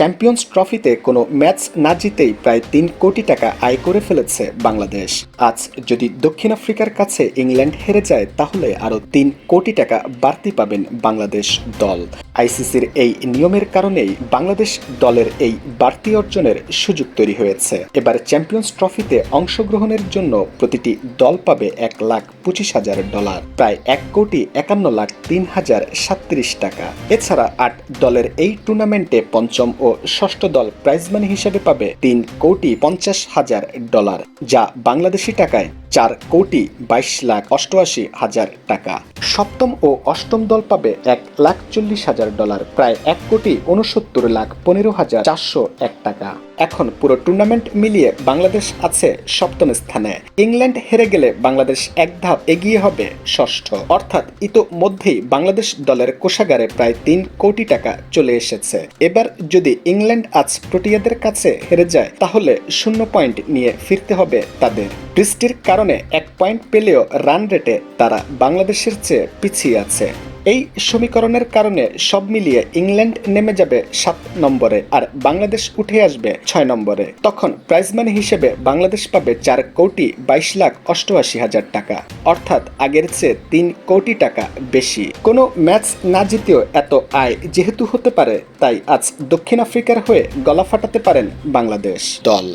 Champions ট্রফিতে কোনো match না জিতেই প্রায় তিন কোটি টাকা আয় করে ফেলেছে বাংলাদেশ। আজ যদি দক্ষিণ আফ্রিকার কাছে ইংল্যান্ড হেরে যায়, তাহলে আরও তিন কোটি টাকা বাড়তি পাবেন বাংলাদেশ দল। আইসিসির এই নিয়মের কারণেই বাংলাদেশ দলের এই বাড়তি অর্জনের সুযোগ তৈরি হয়েছে। এবার চ্যাম্পিয়ন্স ট্রফিতে অংশগ্রহণের জন্য প্রতিটি দল পাবে এক লাখ পঁচিশ হাজার ডলার, প্রায় এক কোটি একান্ন লাখ তিন হাজার সাত্রিশ টাকা। এছাড়া আট দলের এই টুর্নামেন্টে পঞ্চম ও ষষ্ঠ দল প্রাইজমানি হিসেবে পাবে তিন কোটি পঞ্চাশ হাজার ডলার, যা বাংলাদেশি টাকায় চার কোটি বাইশ লাখ অষ্টআশি হাজার টাকা। সপ্তম ও অষ্টম দল পাবে এক লাখ চল্লিশ হাজার ডলার, প্রায় এক কোটি উনসত্তর লাখ পনেরো হাজার চারশো এক টাকা। এখন পুরো টুর্নামেন্ট মিলিয়ে বাংলাদেশ আছে সপ্তম স্থানে। ইংল্যান্ড হেরে গেলে বাংলাদেশ এক ধাপ এগিয়ে হবে ষষ্ঠ। অর্থাৎ ইতোমধ্যেই বাংলাদেশ দলের কোষাগারে প্রায় তিন কোটি টাকা চলে এসেছে। এবার যদি ইংল্যান্ড আজ প্রোটিয়াদের কাছে হেরে যায়, তাহলে শূন্য পয়েন্ট নিয়ে ফিরতে হবে তাদের। বৃষ্টির কারণে এক পয়েন্ট পেলেও রান রেটে তারা বাংলাদেশের চেয়ে পিছিয়ে আছে। এই সমীকরণের কারণে সব মিলিয়ে ইংল্যান্ড নেমে যাবে সাত নম্বরে আর বাংলাদেশ উঠে আসবে ছয় নম্বরে। তখন প্রাইজ মানি হিসেবে বাংলাদেশ পাবে চার কোটি বাইশ লাখ অষ্টআশি হাজার টাকা। অর্থাৎ আগের চেয়ে তিন কোটি টাকা বেশি। কোনো ম্যাচ না জিতেও এত আয় যেহেতু হতে পারে, তাই আজ দক্ষিণ আফ্রিকার হয়ে গলা ফাটাতে পারেন বাংলাদেশ দল।